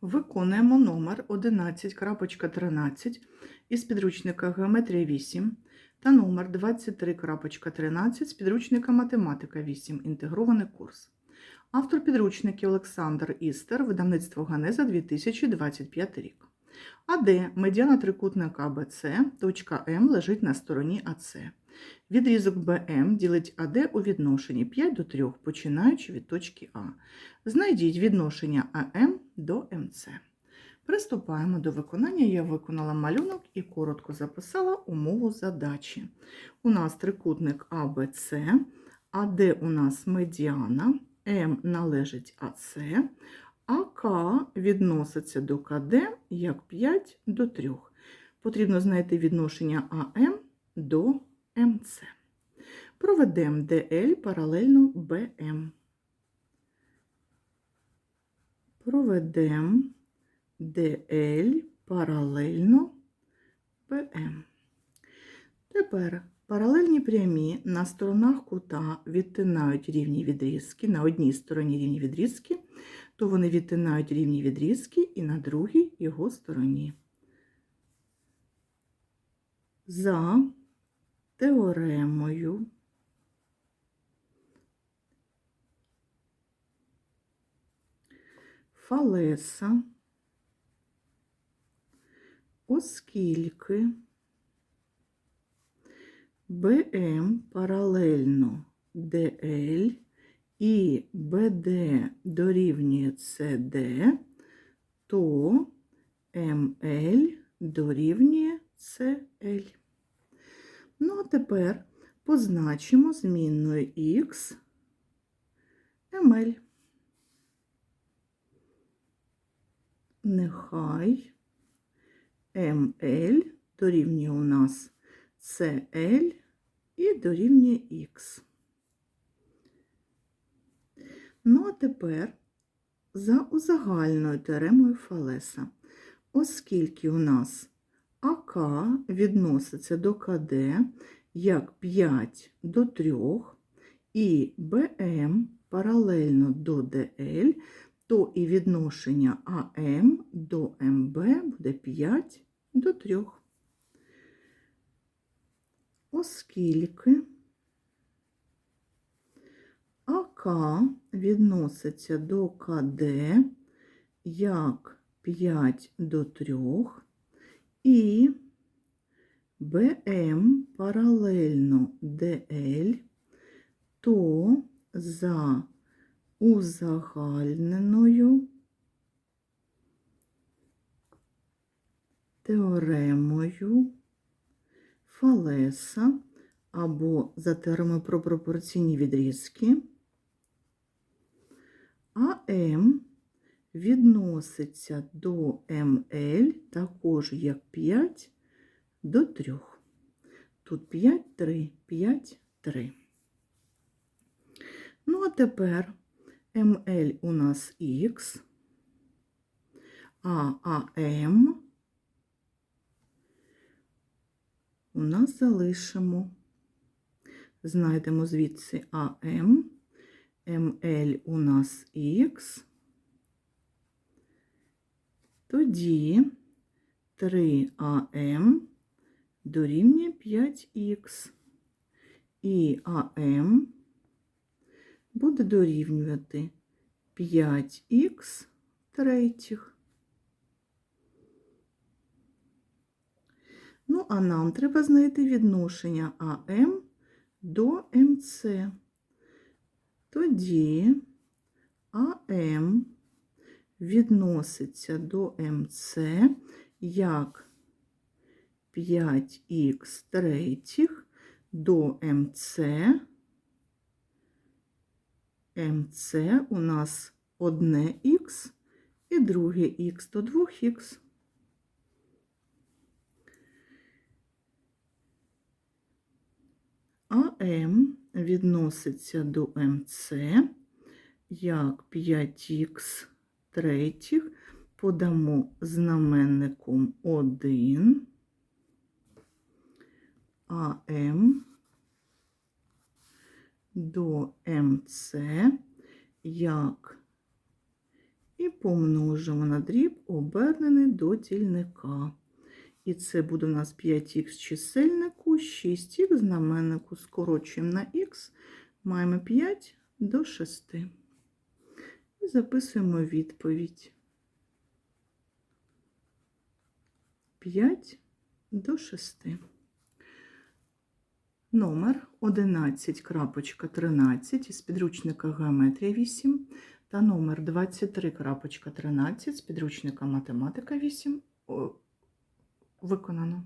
Виконуємо номер 11.13 із підручника Геометрія 8 та номер 23.13 з підручника Математика 8. Інтегрований курс. Автор підручників Олександр Істер, видавництво Ганеза 2025 рік. АД медіана трикутника АБЦ, точка М лежить на стороні АЦ. Відрізок БМ ділить АД у відношенні 5 до 3, починаючи від точки А. Знайдіть відношення АМ до МЦ. Приступаємо до виконання. Я виконала малюнок і коротко записала умову задачі. У нас трикутник АБЦ, АД у нас медіана, М належить АЦ, АК відноситься до КД як 5 до 3. Потрібно знайти відношення АМ до МЦ. Проведемо ДЛ паралельно БМ. Проведемо DL паралельно BM. Тепер паралельні прямі на сторонах кута відтинають рівні відрізки. На одній стороні рівні відрізки, то вони відтинають рівні відрізки і на другій його стороні. За теоремою Фалеса, оскільки БМ паралельно ДЛ і БД дорівнює СД, то МЛ дорівнює СЛ. Ну, а тепер позначимо змінною х МЛ. Нехай МЛ дорівнює у нас CL і дорівнює Х. Ну, а тепер за узагальною теоремою Фалеса, оскільки у нас АК відноситься до КД як 5 до 3, і БМ паралельно до ДЛ, то і відношення АМ до МБ буде 5 до 3. Оскільки АК відноситься до КД як 5 до 3, і БМ паралельно ДЛ, то за узагальненою теоремою Фалеса або за теоремою про пропорційні відрізки, АМ відноситься до МЛ також як 5 до 3. Тут 5, 3, 5, 3. Ну, а тепер МЛ у нас Х, а АМ у нас залишимо. Знайдемо звідси АМ, МЛ у нас Х. Тоді 3АМ дорівнює 5х. І АМ буде дорівнювати 5х третіх. Ну, а нам треба знайти відношення АМ до МЦ. Тоді АМ відноситься до МЦ як 5х третіх до МЦ. МЦ у нас одне х і друге х до 2х. АМ відноситься до МЦ як 5х третіх, подамо знаменником 1, АМ до МЦ як і помножимо на дріб, обернений до дільника. І це буде у нас 5х чисельнику, 6х знаменнику. Скорочуємо на х, маємо 5 до 6. І записуємо відповідь. 5 до 6. Номер 11.13 із підручника Геометрія 8 та номер 23.13 з підручника Математика 8 о, виконано.